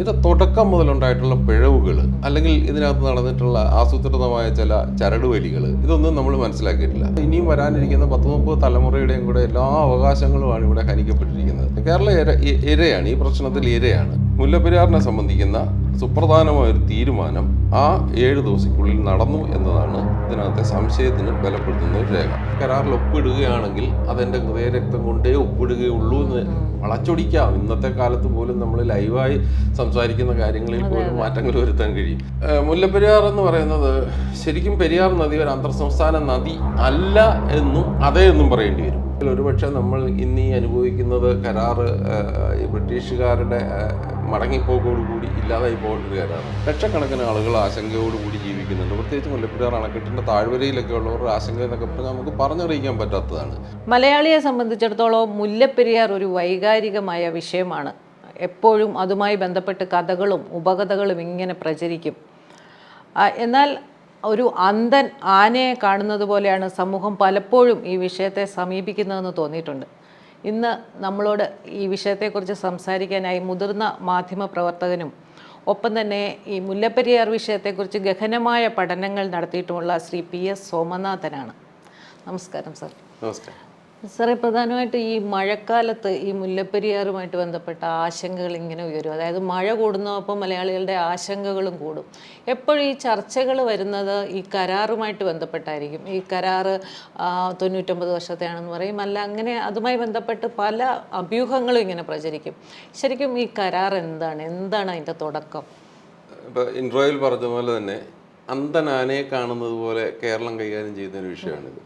ഇത് തുടക്കം മുതലുണ്ടായിട്ടുള്ള പിഴവുകൾ അല്ലെങ്കിൽ ഇതിനകത്ത് നടന്നിട്ടുള്ള ആസൂത്രിതമായ ചില ചരടുവലികൾ ഇതൊന്നും നമ്മൾ മനസ്സിലാക്കിയിട്ടില്ല. ഇനിയും വരാനിരിക്കുന്ന പത്ത് മുപ്പത് തലമുറയുടെയും കൂടെ എല്ലാ അവകാശങ്ങളുമാണ് ഇവിടെ ഹനിക്കപ്പെട്ടിരിക്കുന്നത്. കേരള ഇര ഇരയാണ് ഈ പ്രശ്നത്തിൽ ഇരയാണ്. മുല്ലപ്പെരിയാറിനെ സംബന്ധിക്കുന്ന സുപ്രധാനമായ ഒരു തീരുമാനം ആ ഏഴ് ദിവസക്കുള്ളിൽ നടന്നു എന്നതാണ് ഇതിനകത്തെ സംശയത്തിന് ബലപ്പെടുത്തുന്ന ഒരു രേഖ. കരാറിൽ ഒപ്പിടുകയാണെങ്കിൽ അതെന്റെ ഹൃദയരക്തം കൊണ്ടേ ഒപ്പിടുകയുള്ളൂ എന്ന് വളച്ചൊടിക്കാം. ഇന്നത്തെ കാലത്ത് പോലും നമ്മൾ ലൈവായി സംസാരിക്കുന്ന കാര്യങ്ങളിൽ പോലും മാറ്റങ്ങൾ വരുത്താൻ കഴിയും. മുല്ലപ്പെരിയാർ എന്ന് പറയുന്നത് ശരിക്കും പെരിയാർ നദി ഒരു അന്തർ സംസ്ഥാന നദി അല്ല എന്നും അതേ എന്നും പറയേണ്ടി വരും. ഒരുപക്ഷെ നമ്മൾ ഇന്നീ അനുഭവിക്കുന്നത് കരാറ് ബ്രിട്ടീഷുകാരുടെ മടങ്ങിപ്പോക്കോടുകൂടി ഇല്ലാതായി പോകേണ്ട ഒരു കരാറാണ് ലക്ഷക്കണക്കിന് ആളുകൾ ആശങ്കയോടുകൂടി ജീവിക്കുന്നുണ്ട്. പ്രത്യേകിച്ച് മുല്ലപ്പെരിയാർ അണക്കെട്ടിന്റെ താഴ്വരയിലൊക്കെ ഉള്ളവരുടെ ആശങ്ക എന്നൊക്കെ പറഞ്ഞാൽ നമുക്ക് പറഞ്ഞറിയിക്കാൻ പറ്റാത്തതാണ്. മലയാളിയെ സംബന്ധിച്ചിടത്തോളം മുല്ലപ്പെരിയാർ ഒരു വൈകാരികമായ വിഷയമാണ്. എപ്പോഴും അതുമായി ബന്ധപ്പെട്ട് കഥകളും ഉപകഥകളും ഇങ്ങനെ പ്രചരിക്കും. എന്നാൽ ഒരു അന്ധൻ ആനയെ കാണുന്നത് പോലെയാണ് സമൂഹം പലപ്പോഴും ഈ വിഷയത്തെ സമീപിക്കുന്നതെന്ന് തോന്നിയിട്ടുണ്ട്. ഇന്ന് നമ്മളോട് ഈ വിഷയത്തെക്കുറിച്ച് സംസാരിക്കാനായി മുതിർന്ന മാധ്യമ പ്രവർത്തകനും ഒപ്പം തന്നെ ഈ മുല്ലപ്പെരിയാർ വിഷയത്തെക്കുറിച്ച് ഗഹനമായ പഠനങ്ങൾ നടത്തിയിട്ടുമുള്ള ശ്രീ പി എസ് സോമനാഥനാണ്. നമസ്കാരം സർ. നമസ്കാരം. സാറേ പ്രധാനമായിട്ട് ഈ മഴക്കാലത്ത് ഈ മുല്ലപ്പെരിയാറുമായിട്ട് ബന്ധപ്പെട്ട ആശങ്കകൾ ഇങ്ങനെ ഉയരും. അതായത് മഴ കൂടുന്നപ്പോൾ മലയാളികളുടെ ആശങ്കകളും കൂടും. എപ്പോഴും ഈ ചർച്ചകൾ വരുന്നത് ഈ കരാറുമായിട്ട് ബന്ധപ്പെട്ടായിരിക്കും. ഈ കരാറ് തൊണ്ണൂറ്റൊമ്പത് വർഷത്തെയാണെന്ന് പറയും. അല്ല അങ്ങനെ അതുമായി ബന്ധപ്പെട്ട് പല അഭ്യൂഹങ്ങളും ഇങ്ങനെ പ്രചരിക്കും. ശരിക്കും ഈ കരാർ എന്താണ്? എന്താണ് അതിന്റെ തുടക്കം? ഇപ്പോൾ ഇൻട്രോയിൽ പറഞ്ഞ പോലെ തന്നെ അന്തനാനയെ കാണുന്നത് പോലെ കേരളം കൈകാര്യം ചെയ്യുന്ന ഒരു വിഷയമാണിത്.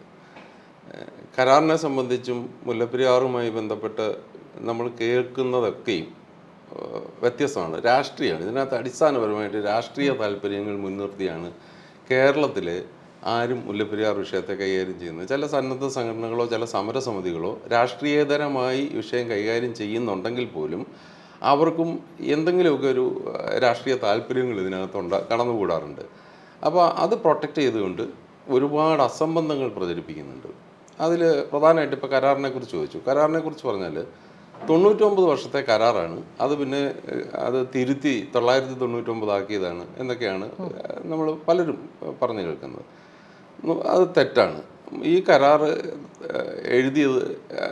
കരാറിനെ സംബന്ധിച്ചും മുല്ലപ്പെരിയാറുമായി ബന്ധപ്പെട്ട് നമ്മൾ കേൾക്കുന്നതൊക്കെയും വ്യത്യസ്തമാണ്. രാഷ്ട്രീയമാണ്. ഇതിനകത്ത് അടിസ്ഥാനപരമായിട്ട് രാഷ്ട്രീയ താല്പര്യങ്ങൾ മുൻനിർത്തിയാണ് കേരളത്തിൽ ആരും മുല്ലപ്പെരിയാർ വിഷയത്തെ കൈകാര്യം ചെയ്യുന്നത്. ചില സന്നദ്ധ സംഘടനകളോ ചില സമരസമിതികളോ രാഷ്ട്രീയേതരമായി വിഷയം കൈകാര്യം ചെയ്യുന്നുണ്ടെങ്കിൽ പോലും അവർക്കും എന്തെങ്കിലുമൊക്കെ ഒരു രാഷ്ട്രീയ താല്പര്യങ്ങൾ ഇതിനകത്തുണ്ട് കടന്നുകൂടാറുണ്ട്. അപ്പോൾ അത് പ്രൊട്ടക്റ്റ് ചെയ്തുകൊണ്ട് ഒരുപാട് അസംബന്ധങ്ങൾ പ്രചരിപ്പിക്കുന്നുണ്ട്. അതിൽ പ്രധാനമായിട്ട് ഇപ്പോൾ കരാറിനെ കുറിച്ച് ചോദിച്ചു. കരാറിനെ കുറിച്ച് പറഞ്ഞാൽ തൊണ്ണൂറ്റൊമ്പത് വർഷത്തെ കരാറാണ്. അത് പിന്നെ അത് തിരുത്തി തൊള്ളായിരത്തി തൊണ്ണൂറ്റൊമ്പത് ആക്കിയതാണ് എന്നൊക്കെയാണ് നമ്മൾ പലരും പറഞ്ഞു കേൾക്കുന്നത്. അത് തെറ്റാണ്. ഈ കരാറ് എഴുതിയത്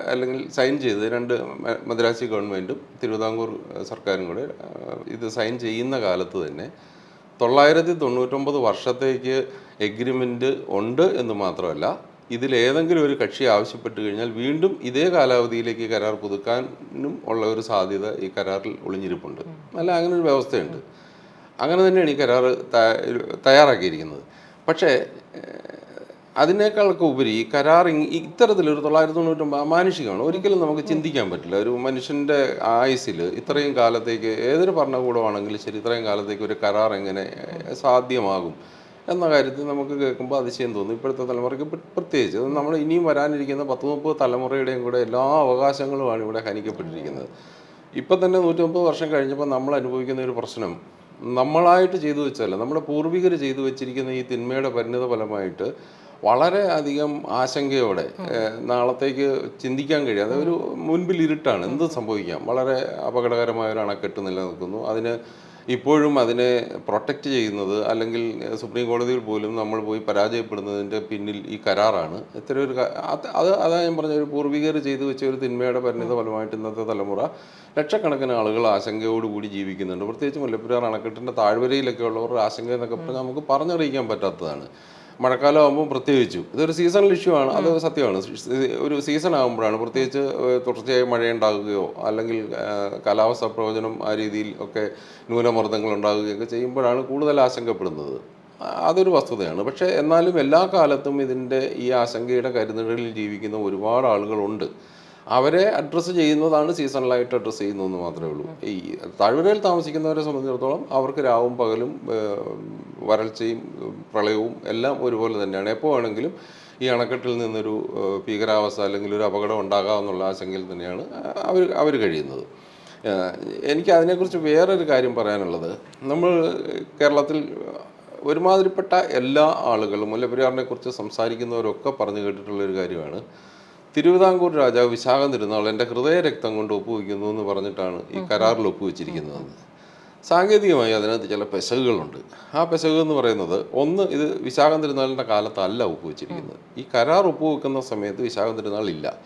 അല്ലെങ്കിൽ സൈൻ ചെയ്തത് രണ്ട് മദ്രാസി ഗവൺമെന്റും തിരുവിതാംകൂർ സർക്കാരും കൂടെ ഇത് സൈൻ ചെയ്യുന്ന കാലത്ത് തന്നെ തൊള്ളായിരത്തി തൊണ്ണൂറ്റൊമ്പത് വർഷത്തേക്ക് എഗ്രിമെന്റ് ഉണ്ട് എന്ന് മാത്രമല്ല ഇതിലേതെങ്കിലും ഒരു കക്ഷി ആവശ്യപ്പെട്ട് കഴിഞ്ഞാൽ വീണ്ടും ഇതേ കാലാവധിയിലേക്ക് കരാർ പുതുക്കാനും ഉള്ള ഒരു സാധ്യത ഈ കരാറിൽ ഒളിഞ്ഞിരിപ്പുണ്ട്. അല്ല അങ്ങനെ ഒരു വ്യവസ്ഥയുണ്ട്. അങ്ങനെ തന്നെയാണ് ഈ കരാർ തയ്യാറാക്കിയിരിക്കുന്നത്. പക്ഷേ അതിനേക്കാളൊക്കെ ഉപരി ഈ കരാർ ഇത്തരത്തിലൊരു തൊള്ളായിരത്തി തൊണ്ണൂറ്റൊമ്പത് അമാനുഷികമാണ്. ഒരിക്കലും നമുക്ക് ചിന്തിക്കാൻ പറ്റില്ല. ഒരു മനുഷ്യന്റെ ആയുസ്സിൽ ഇത്രയും കാലത്തേക്ക് ഏതൊരു ഭരണകൂടമാണെങ്കിലും ശരി ഇത്രയും കാലത്തേക്ക് ഒരു കരാർ എങ്ങനെ സാധ്യമാകും? എന്ന കാര്യത്തിൽ നമുക്ക് കേൾക്കുമ്പോൾ അതിശയം തോന്നും. ഇപ്പോഴത്തെ തലമുറയ്ക്ക് പ്ര- പ്രത്യേകിച്ച് നമ്മൾ ഇനിയും വരാനിരിക്കുന്ന പത്ത് മുപ്പത് തലമുറയുടെയും കൂടെ എല്ലാ അവകാശങ്ങളുമാണ് ഇവിടെ ഹനിക്കപ്പെട്ടിരിക്കുന്നത്. ഇപ്പം തന്നെ നൂറ്റി മുപ്പത് വർഷം കഴിഞ്ഞപ്പോൾ നമ്മൾ അനുഭവിക്കുന്ന ഒരു പ്രശ്നം. നമ്മളായിട്ട് ചെയ്തു വെച്ചല്ല നമ്മുടെ പൂർവികർ ചെയ്തു വെച്ചിരിക്കുന്ന ഈ തിന്മയുടെ പരിണിത ഫലമായിട്ട് വളരെ അധികം ആശങ്കയോടെ നാളത്തേക്ക് ചിന്തിക്കാൻ കഴിയാതെ ഒരു മുൻപിൽ ഇരുട്ടാണ് എന്ത് സംഭവിക്കാം. വളരെ അപകടകരമായ ഒരു അണക്കെട്ട് നിലനിൽക്കുന്നു. അതിന് ഇപ്പോഴും അതിനെ പ്രൊട്ടക്റ്റ് ചെയ്യുന്നത് അല്ലെങ്കിൽ സുപ്രീം കോടതിയിൽ പോലും നമ്മൾ പോയി പരാജയപ്പെടുന്നതിന്റെ പിന്നിൽ ഈ കരാറാണ്. ഇത്ര ഒരു അത് അത് ഞാൻ പറഞ്ഞ ഒരു പൂർവികർ ചെയ്തു വെച്ച ഒരു തിന്മയുടെ പരിണിത ഫലമായിട്ട് ഇന്നത്തെ തലമുറ ലക്ഷക്കണക്കിന് ആളുകൾ ആശങ്കയോടുകൂടി ജീവിക്കുന്നുണ്ട്. പ്രത്യേകിച്ച് മുല്ലപ്പെരിയാർ അണക്കെട്ടിന്റെ താഴ്വരയിലൊക്കെ ഉള്ളവരുടെ ആശങ്ക എന്നൊക്കെ പറഞ്ഞാൽ നമുക്ക് പറഞ്ഞറിയിക്കാൻ പറ്റാത്തതാണ്. മഴക്കാലം ആകുമ്പോൾ പ്രത്യേകിച്ചും. ഇതൊരു സീസണൽ ഇഷ്യൂ ആണ്. അത് സത്യമാണ്. ഒരു സീസൺ ആകുമ്പോഴാണ് പ്രത്യേകിച്ച് തുടർച്ചയായി മഴയുണ്ടാകുകയോ അല്ലെങ്കിൽ കാലാവസ്ഥ പ്രവചനം ആ രീതിയിൽ ഒക്കെ ന്യൂനമർദ്ദങ്ങൾ ഉണ്ടാകുകയൊക്കെ ചെയ്യുമ്പോഴാണ് കൂടുതൽ ആശങ്കപ്പെടുന്നത്. അതൊരു വസ്തുതയാണ്. പക്ഷേ എന്നാലും എല്ലാ കാലത്തും ഇതിന്റെ ഈ ആശങ്കയുടെ കരുതലിൽ ജീവിക്കുന്ന ഒരുപാട് ആളുകളുണ്ട്. അവരെ അഡ്രസ്സ് ചെയ്യുന്നതാണ് സീസണലായിട്ട് അഡ്രസ്സ് ചെയ്യുന്നതെന്ന് മാത്രമേ ഉള്ളൂ. ഈ താഴ്വരയിൽ താമസിക്കുന്നവരെ സംബന്ധിച്ചിടത്തോളം അവർക്ക് രാവും പകലും വരൾച്ചയും പ്രളയവും എല്ലാം ഒരുപോലെ തന്നെയാണ്. എപ്പോൾ വേണമെങ്കിലും ഈ അണക്കെട്ടിൽ നിന്നൊരു ഭീകരാവസ്ഥ അല്ലെങ്കിൽ ഒരു അപകടം ഉണ്ടാകാമെന്നുള്ള ആശങ്കയിൽ തന്നെയാണ് അവർ അവർ കഴിയുന്നത്. എനിക്ക് അതിനെക്കുറിച്ച് വേറൊരു കാര്യം പറയാനുള്ളത്. നമ്മൾ കേരളത്തിൽ ഒരുമാതിരിപ്പെട്ട എല്ലാ ആളുകളും മുല്ലപ്പെരിയാറിനെ കുറിച്ച് സംസാരിക്കുന്നവരൊക്കെ പറഞ്ഞു കേട്ടിട്ടുള്ള ഒരു കാര്യമാണ്. തിരുവിതാംകൂർ രാജാവ് വിശാഖം തിരുനാൾ എന്റെ ഹൃദയരക്തം കൊണ്ട് ഒപ്പുവെക്കുന്നു എന്ന് പറഞ്ഞിട്ടാണ് ഈ കരാറിൽ ഒപ്പുവെച്ചിരിക്കുന്നത്. സാങ്കേതികമായി അതിനകത്ത് ചില പെശകുകളുണ്ട്. ആ പെശക് എന്ന് പറയുന്നത് ഒന്ന് ഇത് വിശാഖം തിരുനാളിന്റെ കാലത്തല്ല ഒപ്പുവെച്ചിരിക്കുന്നത്. ഈ കരാർ ഒപ്പുവെക്കുന്ന സമയത്ത് വിശാഖം തിരുനാൾ ഇല്ല.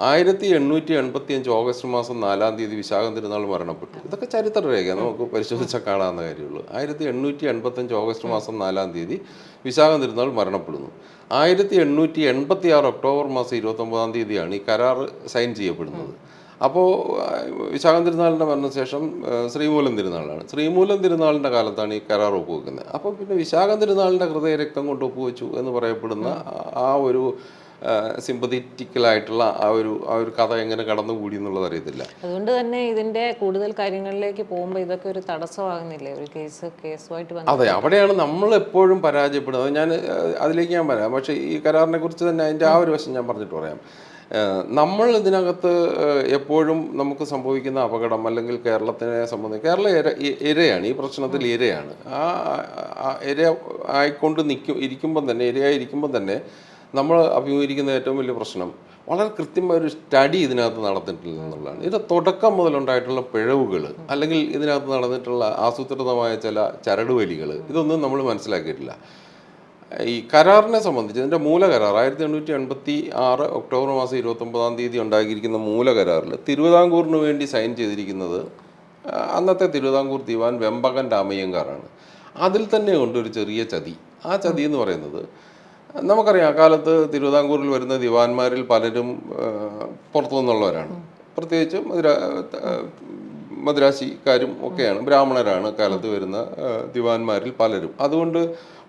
ആയിരത്തി എണ്ണൂറ്റി എൺപത്തി അഞ്ച് ഓഗസ്റ്റ് മാസം നാലാം തീയതി വിശാഖം തിരുനാൾ മരണപ്പെട്ടു. ഇതൊക്കെ ചരിത്ര രേഖ നമുക്ക് പരിശോധിച്ചാൽ കാണാവുന്ന കാര്യമുള്ളൂ. ആയിരത്തി എണ്ണൂറ്റി എൺപത്തഞ്ച് ഓഗസ്റ്റ് മാസം നാലാം തീയതി വിശാഖം തിരുനാൾ മരണപ്പെടുന്നു. ആയിരത്തി എണ്ണൂറ്റി എൺപത്തി ആറ് ഒക്ടോബർ മാസം ഇരുപത്തൊമ്പതാം തീയതിയാണ് ഈ കരാർ സൈൻ ചെയ്യപ്പെടുന്നത്. അപ്പോൾ വിശാഖം തിരുനാളിന്റെ മരണശേഷം ശ്രീമൂലം തിരുനാളാണ്. ശ്രീമൂലം തിരുനാളിന്റെ കാലത്താണ് ഈ കരാർ ഒപ്പുവെക്കുന്നത്. അപ്പോൾ പിന്നെ വിശാഖം തിരുനാളിന്റെ ഹൃദയ രക്തം കൊണ്ട് ഒപ്പുവെച്ചു എന്ന് പറയപ്പെടുന്ന ആ ഒരു സിമ്പതിറ്റിക്കലായിട്ടുള്ള ആ ഒരു ആ ഒരു കഥ എങ്ങനെ കടന്നുകൂടി എന്നുള്ളത് അറിയത്തില്ല. അതുകൊണ്ട് തന്നെ ഇതിന്റെ കൂടുതൽ കാര്യങ്ങളിലേക്ക് പോകുമ്പോൾ ഇതൊക്കെ ഒരു തടസ്സമാകുന്നില്ലേ? ഒരു കേസ് കേസുമായിട്ട് അതെ അവിടെയാണ് നമ്മൾ എപ്പോഴും പരാജയപ്പെടുന്നത്. ഞാൻ അതിലേക്ക് ഞാൻ പറയാം പക്ഷേ ഈ കരാറിനെ കുറിച്ച് തന്നെ അതിന്റെ ആ ഒരു വശം ഞാൻ പറഞ്ഞിട്ട് പറയാം. നമ്മൾ ഇതിനകത്ത് എപ്പോഴും നമുക്ക് സംഭവിക്കുന്ന അപകടം അല്ലെങ്കിൽ കേരളത്തിനെ സംബന്ധിച്ച് കേരള ഇര ഇരയാണ് ഈ പ്രശ്നത്തിൽ ഇരയാണ്. ആ ആ ഇര ആയിക്കൊണ്ട് നിൽക്കും ഇരിക്കുമ്പം തന്നെ ഇരയായിരിക്കുമ്പം തന്നെ നമ്മൾ അഭിമുഖീകരിക്കുന്ന ഏറ്റവും വലിയ പ്രശ്നം വളരെ കൃത്യമായ ഒരു സ്റ്റഡി ഇതിനകത്ത് നടന്നിട്ടില്ല എന്നുള്ളതാണ്. ഇത് തുടക്കം മുതലുണ്ടായിട്ടുള്ള പിഴവുകൾ അല്ലെങ്കിൽ ഇതിനകത്ത് നടന്നിട്ടുള്ള ആസൂത്രിതമായ ചില ചരടുവലികൾ ഇതൊന്നും നമ്മൾ മനസ്സിലാക്കിയിട്ടില്ല. ഈ കരാറിനെ സംബന്ധിച്ച് ഇതിന്റെ മൂല കരാർ ആയിരത്തി എണ്ണൂറ്റി എൺപത്തി ആറ് ഒക്ടോബർ മാസം ഇരുപത്തൊമ്പതാം തീയതി ഉണ്ടാക്കിയിരിക്കുന്ന മൂല കരാറിൽ തിരുവിതാംകൂറിന് വേണ്ടി സൈൻ ചെയ്തിരിക്കുന്നത് അന്നത്തെ തിരുവിതാംകൂർ ദിവാൻ വെമ്പകൻ രാമയ്യങ്കാറാണ് അതിൽ തന്നെ ഉണ്ട് ഒരു ചെറിയ ചതി. ആ ചതി എന്ന് പറയുന്നത് നമുക്കറിയാം അക്കാലത്ത് തിരുവിതാംകൂറിൽ വരുന്ന ദിവാൻമാരിൽ പലരും പുറത്തു നിന്നുള്ളവരാണ് പ്രത്യേകിച്ച് മധുര ആ, മദ്രാശിക്കാരും ഒക്കെയാണ് ബ്രാഹ്മണരാണ് കാലത്ത് വരുന്ന ദിവാന്മാരിൽ പലരും. അതുകൊണ്ട്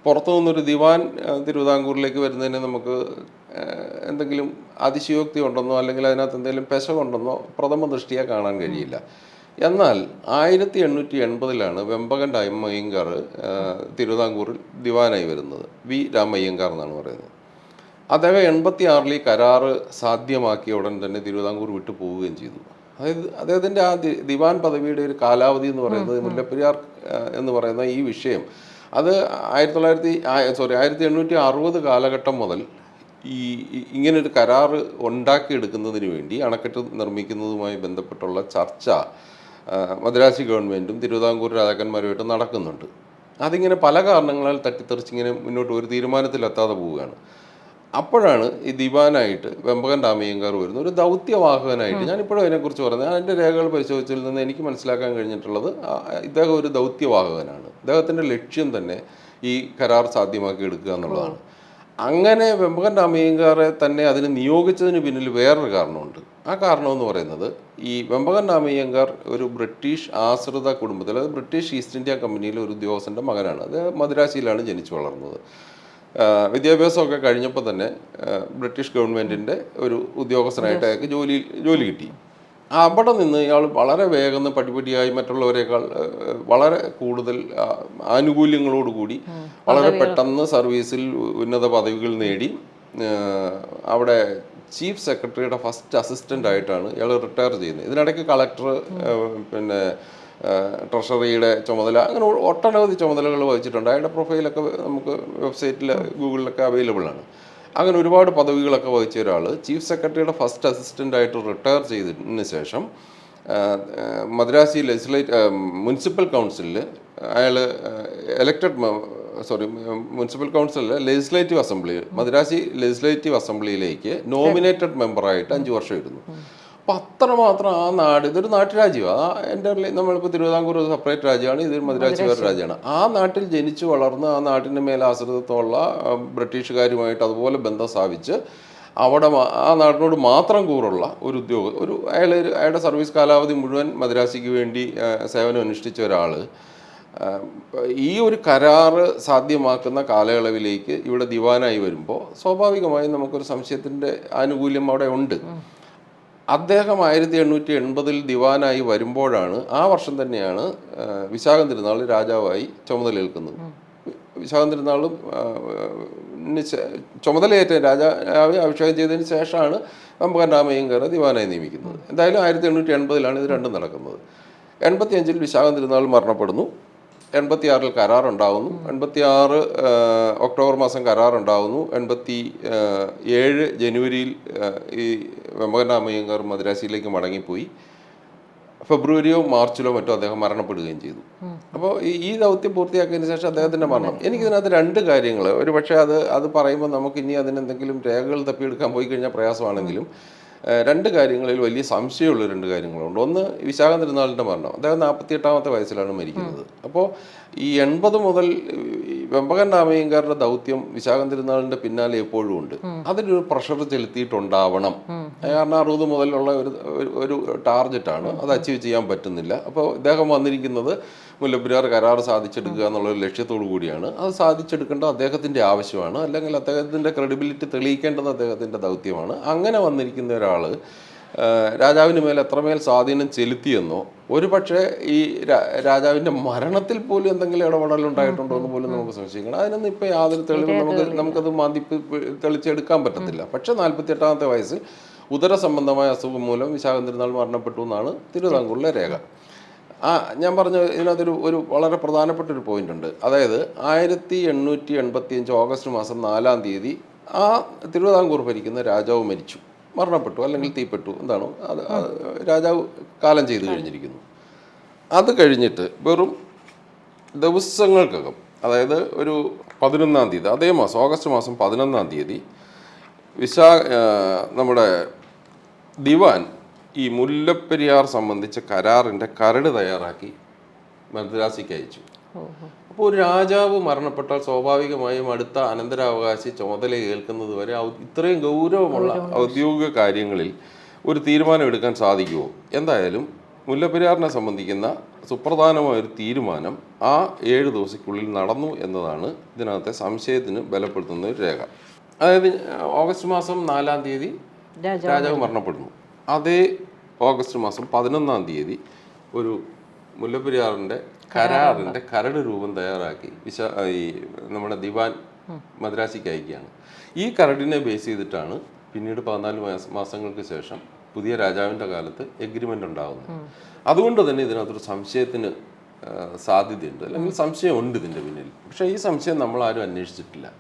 പുറത്തു നിന്നൊരു ദിവാൻ തിരുവിതാംകൂറിലേക്ക് വരുന്നതിന് നമുക്ക് എന്തെങ്കിലും അതിശയോക്തി ഉണ്ടെന്നോ അല്ലെങ്കിൽ അതിനകത്ത് എന്തെങ്കിലും പെശകുണ്ടെന്നോ പ്രഥമ ദൃഷ്ടിയെ കാണാൻ കഴിയില്ല. എന്നാൽ ആയിരത്തി എണ്ണൂറ്റി എൺപതിലാണ് വെമ്പകൻ രാമയ്യങ്കാർ തിരുവിതാംകൂറിൽ ദിവാനായി വരുന്നത്. വി. രാമയ്യങ്കാർ എന്നാണ് പറയുന്നത്. അദ്ദേഹം എൺപത്തി ആറിൽ ഈ കരാറ് സാധ്യമാക്കിയ ഉടൻ തന്നെ തിരുവിതാംകൂർ വിട്ടു പോവുകയും ചെയ്തു. അതായത് അദ്ദേഹത്തിന്റെ ആ ദിവാൻ പദവിയുടെ ഒരു കാലാവധി എന്ന് പറയുന്നത് മുല്ലപ്പെരിയാർ എന്ന് പറയുന്ന ഈ വിഷയം അത് ആയിരത്തി തൊള്ളായിരത്തി സോറി ആയിരത്തി എണ്ണൂറ്റി അറുപത് കാലഘട്ടം മുതൽ ഈ ഇങ്ങനൊരു കരാറ് ഉണ്ടാക്കിയെടുക്കുന്നതിന് വേണ്ടി അണക്കെട്ട് നിർമ്മിക്കുന്നതുമായി ബന്ധപ്പെട്ടുള്ള ചർച്ച മദ്രാസി ഗവൺമെന്റും തിരുവിതാംകൂർ രാജാക്കന്മാരുമായിട്ട് നടക്കുന്നുണ്ട്. അതിങ്ങനെ പല കാരണങ്ങളാൽ തട്ടിത്തെറിച്ചിങ്ങനെ മുന്നോട്ട് ഒരു തീരുമാനത്തിലെത്താതെ പോവുകയാണ്. അപ്പോഴാണ് ഈ ദിവാനായിട്ട് വെമ്പകൻ രാമയ്യങ്കാർ വരുന്ന ഒരു ദൗത്യവാഹകനായിട്ട് ഞാൻ ഇപ്പോഴും അതിനെക്കുറിച്ച് പറഞ്ഞത് അതിന്റെ രേഖകൾ പരിശോധിച്ചതിൽ നിന്ന് എനിക്ക് മനസ്സിലാക്കാൻ കഴിഞ്ഞിട്ടുള്ളത് ഇദ്ദേഹം ഒരു ദൗത്യവാഹകനാണ്. ഇദ്ദേഹത്തിന്റെ ലക്ഷ്യം തന്നെ ഈ കരാർ സാധ്യമാക്കി എടുക്കുക എന്നുള്ളതാണ്. അങ്ങനെ വെമ്പകൻ രാമയ്യങ്കാറെ തന്നെ അതിന് നിയോഗിച്ചതിന് പിന്നിൽ വേറൊരു കാരണമുണ്ട്. ആ കാരണം എന്ന് പറയുന്നത് ഈ വെമ്പകൻ രാമയ്യങ്കാർ ഒരു ബ്രിട്ടീഷ് ആശ്രിത കുടുംബത്തിൽ അതായത് ബ്രിട്ടീഷ് ഈസ്റ്റ് ഇന്ത്യ കമ്പനിയിലെ ഒരു ഉദ്യോഗസ്ഥന്റെ മകനാണ്. അത് മദ്രാസിയിലാണ് ജനിച്ചു വളർന്നത്. വിദ്യാഭ്യാസമൊക്കെ കഴിഞ്ഞപ്പോൾ തന്നെ ബ്രിട്ടീഷ് ഗവൺമെന്റിന്റെ ഒരു ഉദ്യോഗസ്ഥനായിട്ട് അയാൾക്ക് ജോലി ജോലി കിട്ടി. അവിടെ നിന്ന് ഇയാൾ വളരെ വേഗം പടിപടിയായി മറ്റുള്ളവരെക്കാൾ വളരെ കൂടുതൽ ആനുകൂല്യങ്ങളോടുകൂടി വളരെ പെട്ടെന്ന് സർവീസിൽ ഉന്നത പദവികൾ നേടി അവിടെ ചീഫ് സെക്രട്ടറിയുടെ ഫസ്റ്റ് അസിസ്റ്റന്റ് ആയിട്ടാണ് ഇയാൾ റിട്ടയർ ചെയ്യുന്നത്. ഇതിനിടയ്ക്ക് കളക്ടർ പിന്നെ ട്രഷറിയുടെ ചുമതല അങ്ങനെ ഒട്ടനവധി ചുമതലകൾ വഹിച്ചിട്ടുണ്ട്. അയാളുടെ പ്രൊഫൈലൊക്കെ നമുക്ക് വെബ്സൈറ്റിൽ ഗൂഗിളിലൊക്കെ അവൈലബിൾ ആണ് അങ്ങനെ ഒരുപാട് പദവികളൊക്കെ വഹിച്ച ഒരാൾ ചീഫ് സെക്രട്ടറിയുടെ ഫസ്റ്റ് അസിസ്റ്റന്റ് ആയിട്ട് റിട്ടയർ ചെയ്തതിന് ശേഷം മദ്രാസി ലെജിസ്ലേറ്റ് മുനിസിപ്പൽ കൗൺസിലിൽ അയാൾ എലക്റ്റഡ് സോറി മുനിസിപ്പൽ കൗൺസിലിൽ ലെജിസ്ലേറ്റീവ് അസംബ്ലി മദ്രാസി ലെജിസ്ലേറ്റീവ് അസംബ്ലിയിലേക്ക് നോമിനേറ്റഡ് മെമ്പറായിട്ട് അഞ്ച് വർഷം ഇരുന്നു. അപ്പം അത്രമാത്രം ആ നാട് ഇതൊരു നാട്ടുരാജ്യമാണ് ആ എന്റെ നമ്മളിപ്പോൾ തിരുവിതാംകൂർ ഒരു സെപ്പറേറ്റ് രാജ്യമാണ് ഇതൊരു മദ്രാസ് വേറെ രാജ്യമാണ്. ആ നാട്ടിൽ ജനിച്ചു വളർന്ന് ആ നാട്ടിന്റെ മേലെ ആശ്രിതത്വമുള്ള ബ്രിട്ടീഷുകാരുമായിട്ട് അതുപോലെ ബന്ധം സ്ഥാപിച്ച് അവിടെ ആ നാടിനോട് മാത്രം കൂറുള്ള ഒരു ഉദ്യോഗ ഒരു അയാൾ അയാളുടെ സർവീസ് കാലാവധി മുഴുവൻ മദ്രാസിക്ക് വേണ്ടി സേവനം അനുഷ്ഠിച്ച ഒരാൾ ഈ ഒരു കരാറ് സാധ്യമാക്കുന്ന കാലയളവിലേക്ക് ഇവിടെ ദിവാനായി വരുമ്പോൾ സ്വാഭാവികമായും നമുക്കൊരു സംശയത്തിന്റെ ആനുകൂല്യം അവിടെ ഉണ്ട്. അദ്ദേഹം ആയിരത്തി എണ്ണൂറ്റി എൺപതിൽ ദിവാനായി വരുമ്പോഴാണ് ആ വർഷം തന്നെയാണ് വിശാഖം തിരുനാൾ രാജാവായി ചുമതലയേൽക്കുന്നത് വിശാഖം തിരുനാളും ചുമതലയേറ്റ രാജാവ് അഭിഷേകം ചെയ്തതിന് ശേഷമാണ് വെമ്പകൻ കയറി ദിവാനായി നിയമിക്കുന്നത്. എന്തായാലും ആയിരത്തി എണ്ണൂറ്റി എൺപതിലാണ് ഇത് രണ്ടും നടക്കുന്നത്. എൺപത്തി അഞ്ചിൽ വിശാഖം തിരുനാൾ മരണപ്പെടുന്നു. എൺപത്തി ആറിൽ കരാറുണ്ടാവുന്നു. എൺപത്തി ആറ് ഒക്ടോബർ മാസം കരാറുണ്ടാവുന്നു. എൺപത്തി ഏഴ് ജനുവരിയിൽ ഈ വെമ്പകനാമയ്യങ്കർ മദ്രാസിയിലേക്ക് മടങ്ങിപ്പോയി. ഫെബ്രുവരിയോ മാർച്ചിലോ മറ്റോ അദ്ദേഹം മരണപ്പെടുകയും ചെയ്തു. അപ്പോൾ ഈ ദൗത്യം പൂർത്തിയാക്കിയതിന് ശേഷം അദ്ദേഹത്തിന്റെ മരണം. എനിക്കിതിനകത്ത് രണ്ട് കാര്യങ്ങൾ ഒരു പക്ഷേ അത് അത് പറയുമ്പോൾ നമുക്ക് ഇനി അതിനെന്തെങ്കിലും രേഖകൾ തപ്പിയെടുക്കാൻ പോയി കഴിഞ്ഞാൽ പ്രയാസമാണെങ്കിലും രണ്ട് കാര്യങ്ങളിൽ വലിയ സംശയമുള്ള രണ്ട് കാര്യങ്ങളുണ്ട്. ഒന്ന് വിശാഖ തിരുനാളിന്റെ മരണം. അദ്ദേഹം നാൽപ്പത്തി എട്ടാമത്തെ വയസ്സിലാണ് മരിക്കുന്നത്. അപ്പോൾ ഈ എൺപത് മുതൽ വെമ്പകൻ രാമയ്യങ്കാരുടെ ദൗത്യം വിശാഖം തിരുനാളിന്റെ പിന്നാലെ എപ്പോഴും ഉണ്ട്. അതിനൊരു പ്രഷർ ചെലുത്തിയിട്ടുണ്ടാവണം. കാരണം അറുപത് മുതലുള്ള ഒരു ഒരു- ടാർഗറ്റാണ് അത് അച്ചീവ് ചെയ്യാൻ പറ്റുന്നില്ല. അപ്പോൾ ഇദ്ദേഹം വന്നിരിക്കുന്നത് മുല്ലപ്പെരിയാർ കരാർ സാധിച്ചെടുക്കുക എന്നുള്ള ലക്ഷ്യത്തോടു കൂടിയാണ്. അത് സാധിച്ചെടുക്കേണ്ട അദ്ദേഹത്തിന്റെ ആവശ്യമാണ്. അല്ലെങ്കിൽ അദ്ദേഹത്തിന്റെ ക്രെഡിബിലിറ്റി തെളിയിക്കേണ്ടത് അദ്ദേഹത്തിന്റെ ദൗത്യമാണ്. അങ്ങനെ വന്നിരിക്കുന്ന ഒരാൾ രാജാവിന് മേൽ എത്രമേൽ സ്വാധീനം ചെലുത്തിയെന്നോ ഒരു പക്ഷേ ഈ രാജാവിന്റെ രാജാവിന്റെ മരണത്തിൽ പോലും എന്തെങ്കിലും ഇടപെടൽ ഉണ്ടായിട്ടുണ്ടോ എന്ന് പോലും നമുക്ക് സംശയിക്കണം. അതിനൊന്നും ഇപ്പോൾ യാതൊരു തെളിവും നമുക്ക് നമുക്കത് മാന്തിപ്പ് തെളിച്ചെടുക്കാൻ പറ്റത്തില്ല. പക്ഷേ നാൽപ്പത്തി എട്ടാമത്തെ വയസ്സിൽ ഉദര സംബന്ധമായ അസുഖം മൂലം വിശാഖം തിരുനാൾ മരണപ്പെട്ടു എന്നാണ് തിരുവിതാംകൂറിലെ രേഖ. ആ ഞാൻ പറഞ്ഞ ഇതിനകത്തൊരു ഒരു വളരെ പ്രധാനപ്പെട്ട ഒരു പോയിന്റ് ഉണ്ട് അതായത് ആയിരത്തി എണ്ണൂറ്റി എൺപത്തി അഞ്ച് ഓഗസ്റ്റ് മാസം നാലാം തീയതി ആ തിരുവിതാംകൂർ ഭരിക്കുന്ന രാജാവ് മരിച്ചു. മരണപ്പെട്ടു അല്ലെങ്കിൽ തീപ്പെട്ടു. എന്താണോ അത് രാജാവ് കാലം ചെയ്തു കഴിഞ്ഞിരിക്കുന്നു. അത് കഴിഞ്ഞിട്ട് വെറും ദിവസങ്ങൾക്കകം അതായത് ഒരു പതിനൊന്നാം തീയതി അതേ മാസം ഓഗസ്റ്റ് മാസം പതിനൊന്നാം തീയതി വിശാ നമ്മുടെ ദിവാൻ ഈ മുല്ലപ്പെരിയാർ സംബന്ധിച്ച കരാറിന്റെ കരട് തയ്യാറാക്കി മദ്രാസിക്ക് അയച്ചു. അപ്പോൾ ഒരു രാജാവ് മരണപ്പെട്ടാൽ സ്വാഭാവികമായും അടുത്ത അനന്തരാവകാശി ചുമതല ഏൽക്കുന്നത് വരെ ഇത്രയും ഗൗരവമുള്ള ഔദ്യോഗിക കാര്യങ്ങളിൽ ഒരു തീരുമാനം എടുക്കാൻ സാധിക്കുമോ? എന്തായാലും മുല്ലപ്പെരിയാറിനെ സംബന്ധിക്കുന്ന സുപ്രധാനമായ ഒരു തീരുമാനം ആ ഏഴ് ദിവസക്കുള്ളിൽ നടന്നു എന്നതാണ് ഇതിനകത്തെ സംശയത്തിന് ബലപ്പെടുത്തുന്ന ഒരു രേഖ. അതായത് ഓഗസ്റ്റ് മാസം നാലാം തീയതി രാജാവ് മരണപ്പെടുന്നു. അതേ ഓഗസ്റ്റ് മാസം പതിനൊന്നാം തീയതി ഒരു മുല്ലപ്പെരിയാറിന്റെ കരാറിന്റെ കരട് രൂപം തയ്യാറാക്കി. വിശ ഈ നമ്മുടെ ദിവാൻ മദ്രാസിക്ക് അയക്കുകയാണ്. ഈ കരടിനെ ബേസ് ചെയ്തിട്ടാണ് പിന്നീട് പതിനാല് മാസ- മാസങ്ങൾക്ക് ശേഷം പുതിയ രാജാവിന്റെ കാലത്ത് എഗ്രിമെന്റ് ഉണ്ടാകുന്നത് അതുകൊണ്ട് തന്നെ ഇതിനകത്തൊരു സംശയത്തിന് സാധ്യതയുണ്ട്. അല്ലെങ്കിൽ സംശയമുണ്ട് ഇതിന്റെ പിന്നിൽ. പക്ഷേ ഈ സംശയം നമ്മൾ ആരും അന്വേഷിച്ചിട്ടില്ല.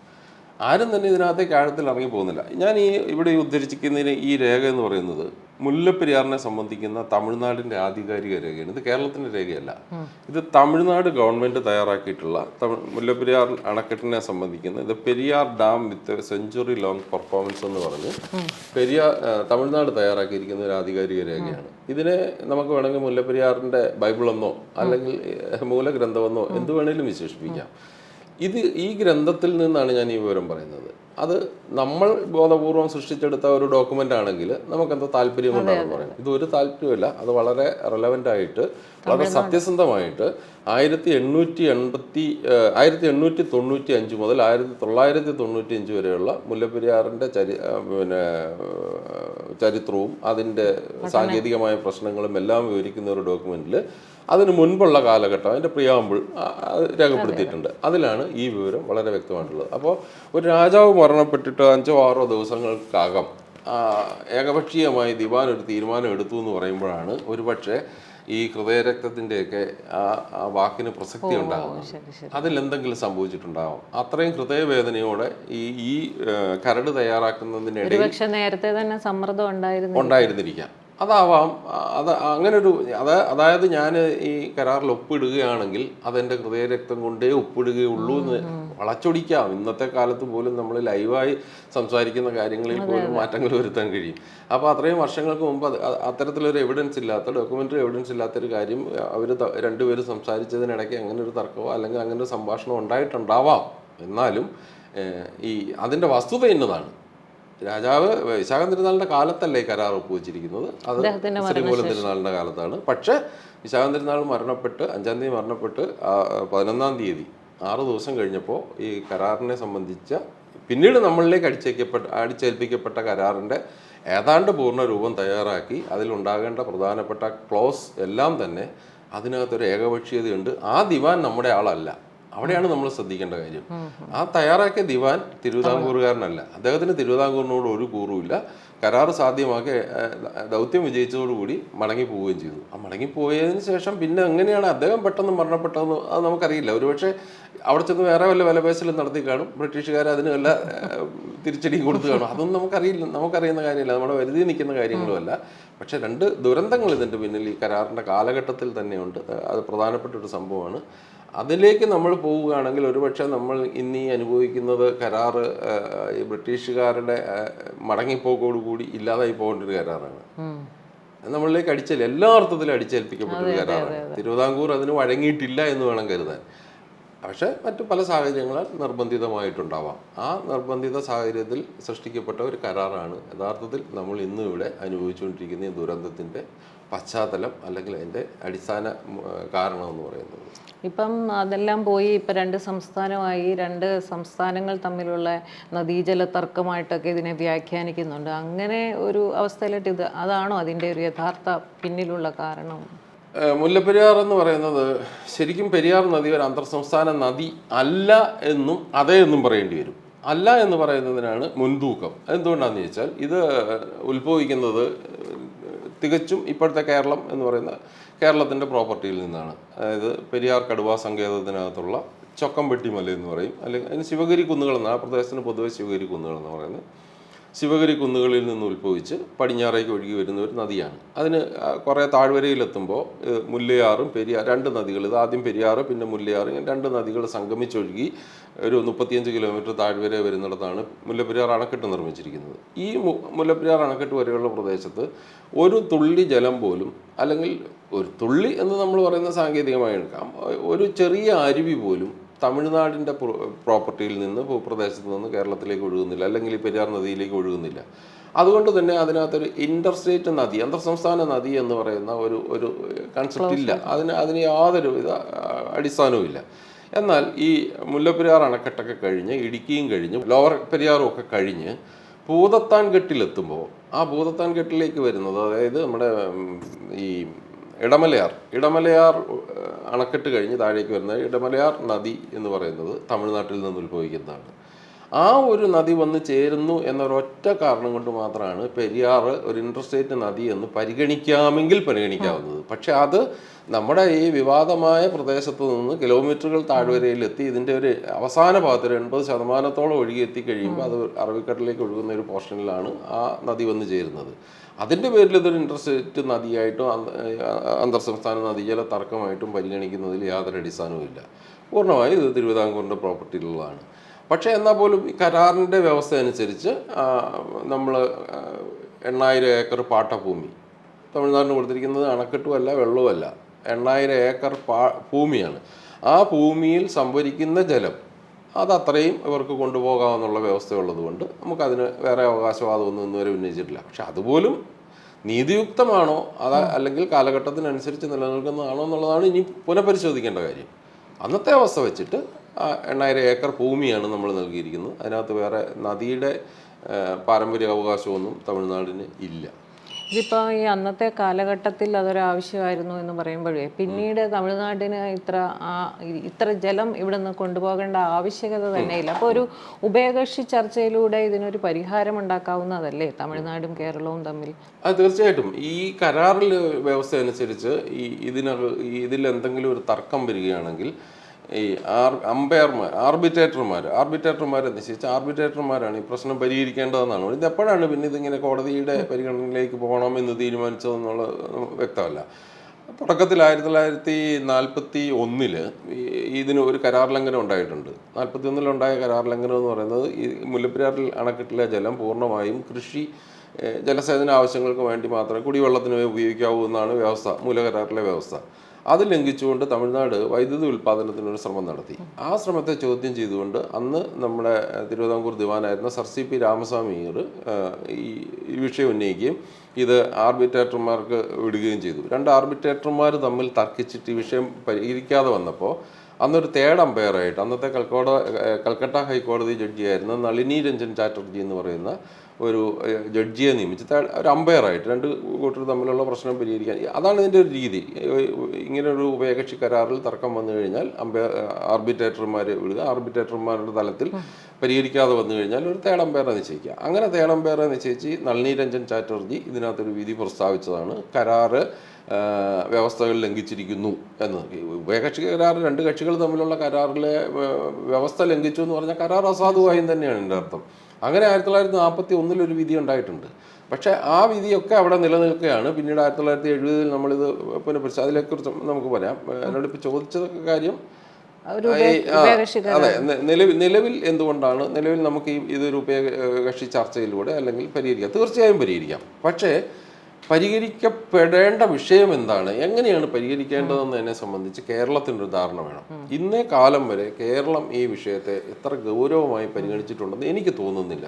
ആരും തന്നെ ഇതിനകത്തേക്ക് ആഴത്തിൽ ഇറങ്ങി പോകുന്നില്ല. ഞാൻ ഈ ഇവിടെ ഉദ്ധരിച്ചിരിക്കുന്നതിന് ഈ രേഖ എന്ന് പറയുന്നത് മുല്ലപ്പെരിയാറിനെ സംബന്ധിക്കുന്ന തമിഴ്നാടിന്റെ ആധികാരിക രേഖയാണ്. ഇത് കേരളത്തിന്റെ രേഖയല്ല. ഇത് തമിഴ്നാട് ഗവൺമെന്റ് തയ്യാറാക്കിയിട്ടുള്ള മുല്ലപ്പെരിയാർ അണക്കെട്ടിനെ സംബന്ധിക്കുന്ന ഇത് Periyar dam with century long performance എന്ന് പറഞ്ഞ് പെരിയാർ തമിഴ്നാട് തയ്യാറാക്കിയിരിക്കുന്ന ഒരു ആധികാരിക രേഖയാണ്. ഇതിനെ നമുക്ക് വേണമെങ്കിൽ മുല്ലപ്പെരിയാറിന്റെ ബൈബിളെന്നോ അല്ലെങ്കിൽ മൂലഗ്രന്ഥമെന്നോ എന്ത് വേണേലും വിശേഷിപ്പിക്കാം. ഇത് ഈ ഗ്രന്ഥത്തിൽ നിന്നാണ് ഞാൻ ഈ വിവരം പറയുന്നത്. അത് നമ്മൾ ബോധപൂർവം സൃഷ്ടിച്ചെടുത്ത ഒരു ഡോക്യുമെന്റ് ആണെങ്കിൽ നമുക്ക് എന്താ താല്പര്യം കൊണ്ടാണ് പറയുന്നത് ഇത് ഒരു താല്പര്യമല്ല അത് വളരെ റെലവെന്റ് ആയിട്ട് വളരെ സത്യസന്ധമായിട്ട് ആയിരത്തി എണ്ണൂറ്റി എൺപത്തി ആയിരത്തി എണ്ണൂറ്റി തൊണ്ണൂറ്റി അഞ്ച് മുതൽ ആയിരത്തി തൊള്ളായിരത്തി തൊണ്ണൂറ്റി അഞ്ച് വരെയുള്ള മുല്ലപ്പെരിയാറിന്റെ ചരി പിന്നെ ചരിത്രവും അതിന്റെ സാങ്കേതികമായ പ്രശ്നങ്ങളും എല്ലാം വിവരിക്കുന്ന ഒരു ഡോക്യുമെന്റിൽ അതിന് മുൻപുള്ള കാലഘട്ടം അതിന്റെ പ്രിയാമ്പിൾ രേഖപ്പെടുത്തിയിട്ടുണ്ട്. അതിലാണ് ഈ വിവരം വളരെ വ്യക്തമായിട്ടുള്ളത്. അപ്പോൾ ഒരു രാജാവ് മരണപ്പെട്ടിട്ട് അഞ്ചോ ആറോ ദിവസങ്ങൾക്കകം ഏകപക്ഷീയമായി ദിവാൻ ഒരു തീരുമാനം എടുത്തു എന്ന് പറയുമ്പോഴാണ് ഒരുപക്ഷെ ഈ ഹൃദയരക്തത്തിന്റെയൊക്കെ ആ ആ വാക്കിന് പ്രസക്തി ഉണ്ടാകുന്നത്. അതിലെന്തെങ്കിലും ശരി. അതിൽ എന്തെങ്കിലും സംഭവിച്ചിട്ടുണ്ടാവും. അത്രയും ഹൃദയവേദനയോടെ ഈ ഈ കരട് തയ്യാറാക്കുന്നതിനിടയിൽ നേരത്തെ തന്നെ സമ്മർദ്ദം ഉണ്ടായിരുന്നു ഉണ്ടായിരുന്നിരിക്കാം. അതാവാം. അത് അങ്ങനൊരു അത് അതായത് ഞാൻ ഈ കരാറിൽ ഒപ്പിടുകയാണെങ്കിൽ അതെന്റെ ഹൃദയരക്തം കൊണ്ടേ ഒപ്പിടുകയുള്ളൂ എന്ന് വളച്ചൊടിക്കാം. ഇന്നത്തെ കാലത്ത് പോലും നമ്മൾ ലൈവായി സംസാരിക്കുന്ന കാര്യങ്ങളിൽ പോലും മാറ്റങ്ങൾ വരുത്താൻ കഴിയും. അപ്പോൾ അത്രയും വർഷങ്ങൾക്ക് മുമ്പ് അത് അത്തരത്തിലൊരു എവിഡൻസ് ഇല്ലാത്ത ഡോക്യുമെന്ററി എവിഡൻസ് ഇല്ലാത്തൊരു കാര്യം അവർ രണ്ടുപേരും സംസാരിച്ചതിനിടയ്ക്ക് അങ്ങനെ ഒരു തർക്കമോ അല്ലെങ്കിൽ അങ്ങനെ ഒരു സംഭാഷണം ഉണ്ടായിട്ടുണ്ടാവാം. എന്നാലും ഈ അതിന്റെ വസ്തുത ഇന്നതാണ്. രാജാവ് വിശാഖം തിരുനാളിന്റെ കാലത്തല്ലേ ഈ കരാർ ഒപ്പുവെച്ചിരിക്കുന്നത്? അത് ശ്രീമൂലം തിരുനാളിന്റെ കാലത്താണ്. പക്ഷെ വിശാഖം തിരുനാൾ മരണപ്പെട്ട് അഞ്ചാം തീയതി മരണപ്പെട്ട് പതിനൊന്നാം തീയതി ആറ് ദിവസം കഴിഞ്ഞപ്പോൾ ഈ കരാറിനെ സംബന്ധിച്ച പിന്നീട് നമ്മളിലേക്ക് അടിച്ചേക്കപ്പെട്ട അടിച്ചേൽപ്പിക്കപ്പെട്ട കരാറിന്റെ ഏതാണ്ട് പൂർണ രൂപം തയ്യാറാക്കി അതിലുണ്ടാകേണ്ട പ്രധാനപ്പെട്ട ക്ലോസ് എല്ലാം തന്നെ അതിനകത്തൊരു ഏകപക്ഷീയതയുണ്ട്. ആ ദിവാൻ നമ്മുടെ ആളല്ല. അവിടെയാണ് നമ്മൾ ശ്രദ്ധിക്കേണ്ട കാര്യം. ആ തയ്യാറാക്കിയ ദിവാൻ തിരുവിതാംകൂറുകാരനല്ല. അദ്ദേഹത്തിന് തിരുവിതാംകൂറിനോട് ഒരു കൂറുമില്ല. കരാർ സാധ്യമാക്കി ദൗത്യം വിജയിച്ചതോടുകൂടി മടങ്ങി പോവുകയും ചെയ്തു. ആ മടങ്ങി പോയതിന് ശേഷം പിന്നെ എങ്ങനെയാണ് അദ്ദേഹം പെട്ടെന്ന് മരണപ്പെട്ടതെന്ന് അത് നമുക്കറിയില്ല. ഒരുപക്ഷെ അവിടെ ചെന്ന് വേറെ വല്ല വിലപേശലും നടത്തി കാണും. ബ്രിട്ടീഷുകാർ അതിന് വല്ല തിരിച്ചടിയും കൊടുത്തു കാണും. അതൊന്നും നമുക്കറിയില്ല നമുക്കറിയുന്ന കാര്യമില്ല. നമ്മുടെ വരുതി നിൽക്കുന്ന കാര്യങ്ങളുമല്ല. പക്ഷെ രണ്ട് ദുരന്തങ്ങൾ ഇതിന്റെ പിന്നിൽ ഈ കരാറിന്റെ കാലഘട്ടത്തിൽ തന്നെയുണ്ട്. അത് പ്രധാനപ്പെട്ട ഒരു സംഭവമാണ്. അതിലേക്ക് നമ്മൾ പോവുകയാണെങ്കിൽ ഒരുപക്ഷെ നമ്മൾ ഇന്ന് അനുഭവിക്കുന്നത് കരാറ് ബ്രിട്ടീഷുകാരുടെ മടങ്ങിപ്പോക്കോടുകൂടി ഇല്ലാതായി പോകേണ്ട ഒരു കരാറാണ്. നമ്മളിലേക്ക് അടിച്ചേൽ എല്ലാ അർത്ഥത്തിലും അടിച്ചേൽപ്പിക്കപ്പെട്ട ഒരു കരാറാണ്. തിരുവിതാംകൂർ അതിന് വഴങ്ങിയിട്ടില്ല എന്ന് വേണം കരുതാൻ. പക്ഷെ മറ്റു പല സാഹചര്യങ്ങളാൽ നിർബന്ധിതമായിട്ടുണ്ടാവാം. ആ നിർബന്ധിത സാഹചര്യത്തിൽ സൃഷ്ടിക്കപ്പെട്ട ഒരു കരാറാണ്. യഥാർത്ഥത്തിൽ നമ്മൾ ഇന്നും ഇവിടെ അനുഭവിച്ചുകൊണ്ടിരിക്കുന്ന ഈ ദുരന്തത്തിന്റെ പശ്ചാത്തലം അല്ലെങ്കിൽ അതിന്റെ അടിസ്ഥാന കാരണം എന്ന് പറയുന്നത്? ഇപ്പം അതെല്ലാം പോയി ഇപ്പം രണ്ട് സംസ്ഥാനമായി രണ്ട് സംസ്ഥാനങ്ങൾ തമ്മിലുള്ള നദീജല തർക്കമായിട്ടൊക്കെ ഇതിനെ വ്യാഖ്യാനിക്കുന്നുണ്ട്. അങ്ങനെ ഒരു അവസ്ഥയിലായിട്ട് ഇത് അതാണോ അതിന്റെ ഒരു യഥാർത്ഥ പിന്നിലുള്ള കാരണം? മുല്ലപ്പെരിയാർ എന്ന് പറയുന്നത് ശരിക്കും പെരിയാർ നദി ഒരു അന്തർ സംസ്ഥാന നദി അല്ല എന്നും അതേ എന്നും പറയേണ്ടി വരും. അല്ല എന്ന് പറയുന്നതിനാണ് മുൻതൂക്കം. എന്തുകൊണ്ടാണെന്ന് ചോദിച്ചാൽ ഇത് ഉത്ഭവിക്കുന്നത് തികച്ചും ഇപ്പോഴത്തെ കേരളം എന്ന് പറയുന്ന കേരളത്തിന്റെ പ്രോപ്പർട്ടിയിൽ നിന്നാണ്. അതായത് പെരിയാർ കടുവ സങ്കേതത്തിനകത്തുള്ള ചൊക്കംപെട്ടി മല എന്ന് പറയും. അല്ലെങ്കിൽ അതിന് ശിവഗിരി കുന്നുകൾ എന്ന് ആ പ്രദേശത്തിന് പൊതുവെ ശിവഗിരി കുന്നുകൾ എന്ന് പറയുന്നത്. ശിവഗിരി കുന്നുകളിൽ നിന്ന് ഉത്ഭവിച്ച് പടിഞ്ഞാറേക്ക് ഒഴുകി വരുന്ന ഒരു നദിയാണ്. അതിന് കുറേ താഴ്വരയിലെത്തുമ്പോൾ മുല്ലയാറും പെരിയാർ രണ്ട് നദികൾ. ഇത് ആദ്യം പെരിയാറ് പിന്നെ മുല്ലയാറ് രണ്ട് നദികൾ സംഗമിച്ചൊഴുകി ഒരു മുപ്പത്തിയഞ്ച് കിലോമീറ്റർ താഴ്വര വരുന്നിടത്താണ് മുല്ലപ്പെരിയാർ അണക്കെട്ട് നിർമ്മിച്ചിരിക്കുന്നത്. ഈ മുല്ലപ്പെരിയാർ അണക്കെട്ട് വരെയുള്ള പ്രദേശത്ത് ഒരു തുള്ളി ജലം പോലും അല്ലെങ്കിൽ ഒരു തുള്ളി എന്ന് നമ്മൾ പറയുന്ന സാങ്കേതികമായി എടുക്കാം ഒരു ചെറിയ അരുവി പോലും തമിഴ്നാടിന്റെ പ്രോപ്പർട്ടിയിൽ നിന്ന് ഭൂപ്രദേശത്ത് നിന്ന് കേരളത്തിലേക്ക് ഒഴുകുന്നില്ല. അല്ലെങ്കിൽ പെരിയാർ നദിയിലേക്ക് ഒഴുകുന്നില്ല. അതുകൊണ്ട് തന്നെ അതിനകത്തൊരു ഇന്റർസ്റ്റേറ്റ് നദി അന്തർ സംസ്ഥാന നദി എന്ന് പറയുന്ന ഒരു ഒരു കൺസെപ്റ്റ് ഇല്ല. അതിന് അതിന് യാതൊരു വിധ അടിസ്ഥാനവും ഇല്ല. എന്നാൽ ഈ മുല്ലപ്പെരിയാർ അണക്കെട്ടൊക്കെ കഴിഞ്ഞ് ഇടുക്കിയും കഴിഞ്ഞ് ലോവർ പെരിയാറും ഒക്കെ കഴിഞ്ഞ് ഭൂതത്താൻ കെട്ടിലെത്തുമ്പോൾ ആ ഭൂതത്താൻ കെട്ടിലേക്ക് വരുന്നത് അതായത് നമ്മുടെ ഈ ഇടമലയാർ. ഇടമലയാർ അണക്കെട്ട് കഴിഞ്ഞ് താഴേക്ക് വരുന്ന ഇടമലയാർ നദി എന്ന് പറയുന്നത് തമിഴ്നാട്ടിൽ നിന്ന് ഉത്ഭവിക്കുന്നതാണ്. ആ ഒരു നദി വന്ന് ചേരുന്നു എന്നൊരൊറ്റ കാരണം കൊണ്ട് മാത്രമാണ് പെരിയാർ ഒരു ഇൻട്രസ്റ്റേറ്റ് നദി എന്ന് പരിഗണിക്കാമെങ്കിൽ പരിഗണിക്കാവുന്നത്. പക്ഷെ അത് നമ്മുടെ ഈ വിവാദമായ പ്രദേശത്ത് നിന്ന് കിലോമീറ്ററുകൾ താഴ്വരയിലെത്തി ഇതിന്റെ ഒരു അവസാന ഭാഗത്ത് ഒരു എൺപത് ശതമാനത്തോളം ഒഴുകി എത്തിക്കഴിയുമ്പോൾ അത് അറബിക്കടലിലേക്ക് ഒഴുകുന്ന ഒരു പോർഷനിലാണ് ആ നദി വന്ന് ചേരുന്നത്. അതിന്റെ പേരിൽ ഇതൊരു ഇൻട്രസ്റ്റേറ്റ് നദിയായിട്ടും അന്ത- അന്തർ സംസ്ഥാന നദീജല തർക്കമായിട്ടും പരിഗണിക്കുന്നതിൽ യാതൊരു അടിസ്ഥാനവും ഇല്ല. പൂർണമായും ഇത് തിരുവിതാംകൂറിന്റെ പ്രോപ്പർട്ടിയിലുള്ളതാണ് പക്ഷേ എന്നാൽ പോലും ഈ കരാറിന്റെ വ്യവസ്ഥ അനുസരിച്ച് നമ്മൾ എണ്ണായിരം ഏക്കർ പാട്ടഭൂമി തമിഴ്നാടിന് കൊടുത്തിരിക്കുന്നത് അണക്കെട്ടുമല്ല വെള്ളവുമല്ല. എണ്ണായിരം ഏക്കർ പാ ഭൂമിയാണ്. ആ ഭൂമിയിൽ സംഭരിക്കുന്ന ജലം അത് അത്രയും ഇവർക്ക് കൊണ്ടുപോകാമെന്നുള്ള വ്യവസ്ഥയുള്ളതുകൊണ്ട് നമുക്കതിന് വേറെ അവകാശവാദമൊന്നും ഇന്നുവരെ ഉന്നയിച്ചിട്ടില്ല. പക്ഷെ അതുപോലും നീതിയുക്തമാണോ? അത് അല്ലെങ്കിൽ കാലഘട്ടത്തിനനുസരിച്ച് നിലനിൽക്കുന്നതാണോ എന്നുള്ളതാണ് ഇനി പുനഃപരിശോധിക്കേണ്ട കാര്യം. അന്നത്തെ അവസ്ഥ വെച്ചിട്ട് എണ്ണായിരം ഏക്കർ ഭൂമിയാണ് നമ്മൾ നൽകിയിരിക്കുന്നത്. അതിനകത്ത് വേറെ നദിയുടെ പാരമ്പര്യ അവകാശമൊന്നും തമിഴ്നാടിന് ഇല്ല. ഇതിപ്പോൾ ഈ അന്നത്തെ കാലഘട്ടത്തിൽ അതൊരു ആവശ്യമായിരുന്നു എന്ന് പറയുമ്പോഴേ പിന്നീട് തമിഴ്നാടിന് ഇത്ര ഇത്ര ജലം ഇവിടെ നിന്ന് കൊണ്ടുപോകേണ്ട ആവശ്യകത തന്നെയില്ല. അപ്പോൾ ഒരു ഉഭയകക്ഷി ചർച്ചയിലൂടെ ഇതിനൊരു പരിഹാരം ഉണ്ടാക്കാവുന്നതല്ലേ തമിഴ്നാടും കേരളവും തമ്മിൽ? അത് തീർച്ചയായിട്ടും. ഈ കരാറിൽ വ്യവസ്ഥ അനുസരിച്ച് ഈ ഇതിനക ഇതിൽ എന്തെങ്കിലും ഒരു തർക്കം വരികയാണെങ്കിൽ ഈ ആർ അമ്പയർമാർ ആർബിറ്റേറ്റർമാർ ആർബിറ്റേറ്റർമാരെ നിശ്ചയിച്ച ആർബിറ്റേറ്റർമാരാണ് ഈ പ്രശ്നം പരിഹരിക്കേണ്ടതെന്നാണ്. ഇത് എപ്പോഴാണ് പിന്നെ ഇതിങ്ങനെ കോടതിയുടെ പരിഗണനയിലേക്ക് പോകണം എന്ന് തീരുമാനിച്ചതെന്നുള്ള വ്യക്തമല്ല. തുടക്കത്തിൽ ആയിരത്തി തൊള്ളായിരത്തി നാൽപ്പത്തി ഒന്നിൽ ഇതിന് ഒരു കരാർ ലംഘനം ഉണ്ടായിട്ടുണ്ട്. നാൽപ്പത്തി ഒന്നിലുണ്ടായ കരാർ ലംഘനം എന്ന് പറയുന്നത് ഈ മുല്ലപ്പെരിയാറിൽ അണക്കെട്ടിലെ ജലം പൂർണമായും കൃഷി ജലസേചന ആവശ്യങ്ങൾക്ക് വേണ്ടി മാത്രമേ കുടിവെള്ളത്തിന് ഉപയോഗിക്കാവൂ എന്നാണ് വ്യവസ്ഥ മൂലകരാറിലെ വ്യവസ്ഥ. അത് ലംഘിച്ചുകൊണ്ട് തമിഴ്നാട് വൈദ്യുതി ഉൽപ്പാദനത്തിനൊരു ശ്രമം നടത്തി. ആ ശ്രമത്തെ ചോദ്യം ചെയ്തുകൊണ്ട് അന്ന് നമ്മുടെ തിരുവിതാംകൂർ ദിവാനായിരുന്ന സർ സി പി രാമസ്വാമിയർ ഈ വിഷയം ഉന്നയിക്കുകയും ഇത് ആർബിറ്റേറ്റർമാർക്ക് വിടുകയും ചെയ്തു. രണ്ട് ആർബിറ്റേറ്റർമാർ തമ്മിൽ തർക്കിച്ചിട്ട് ഈ വിഷയം പരിഹരിക്കാതെ വന്നപ്പോൾ അന്നൊരു തേർഡ് അമ്പയറായിട്ട് അന്നത്തെ കൽക്കോട കൽക്കട്ട ഹൈക്കോടതി ജഡ്ജിയായിരുന്ന നളിനി രഞ്ജൻ ചാറ്റർജി എന്ന് പറയുന്ന ഒരു ജഡ്ജിയെ നിയമിച്ച് ഒരു അമ്പയറായിട്ട് രണ്ട് കൂട്ടർ തമ്മിലുള്ള പ്രശ്നം പരിഹരിക്കാൻ. അതാണ് ഇതിന്റെ ഒരു രീതി. ഇങ്ങനൊരു ഇങ്ങനെ ഒരു ഉഭയകക്ഷി കരാറിൽ തർക്കം വന്നു കഴിഞ്ഞാൽ അമ്പയർ ആർബിറ്റേറ്റർമാരെ വിടുക. ആർബിറ്റേറ്റർമാരുടെ തലത്തിൽ പരിഹരിക്കാതെ വന്നു കഴിഞ്ഞാൽ ഒരു തേർഡ് അമ്പയറെ നിശ്ചയിക്കുക. അങ്ങനെ തേർഡ് അമ്പയറെ നിശ്ചയിച്ച് നളിനി രഞ്ജൻ ചാറ്റർജി ഇതിനകത്തൊരു വിധി പ്രസ്താവിച്ചതാണ്. കരാറ് വ്യവസ്ഥകൾ ലംഘിച്ചിരിക്കുന്നു എന്ന്. ഉഭയകക്ഷി കരാർ രണ്ട് കക്ഷികൾ തമ്മിലുള്ള കരാറിലെ വ്യവസ്ഥ ലംഘിച്ചു എന്ന് പറഞ്ഞാൽ കരാർ അസാധുവായും തന്നെയാണ് എന്റെ അർത്ഥം. അങ്ങനെ ആയിരത്തി തൊള്ളായിരത്തി നാൽപ്പത്തി ഒന്നിലൊരു വിധി ഉണ്ടായിട്ടുണ്ട്. പക്ഷേ ആ വിധിയൊക്കെ അവിടെ നിലനിൽക്കുകയാണ്. പിന്നീട് ആയിരത്തി തൊള്ളായിരത്തി എഴുപതിൽ നമ്മളിത് പുനഃപരിശ അതിനെക്കുറിച്ച് നമുക്ക് പറയാം. എന്നോട് ഇപ്പോൾ ചോദിച്ച കാര്യം അതെ നിലവിൽ നിലവിൽ എന്തുകൊണ്ടാണ്? നിലവിൽ നമുക്ക് ഈ ഇതൊരു ഉഭയകക്ഷി ചർച്ചയിലൂടെ അല്ലെങ്കിൽ പരിഹരിക്കാം. തീർച്ചയായും പരിഹരിക്കാം. പക്ഷേ പരിഹരിക്കപ്പെടേണ്ട വിഷയം എന്താണ്? എങ്ങനെയാണ് പരിഹരിക്കേണ്ടതെന്ന് എന്നെ സംബന്ധിച്ച് കേരളത്തിന്റെ ഒരു ധാരണ വേണം. ഇന്നേ കാലം വരെ കേരളം ഈ വിഷയത്തെ എത്ര ഗൗരവമായി പരിഗണിച്ചിട്ടുണ്ടെന്ന് എനിക്ക് തോന്നുന്നില്ല.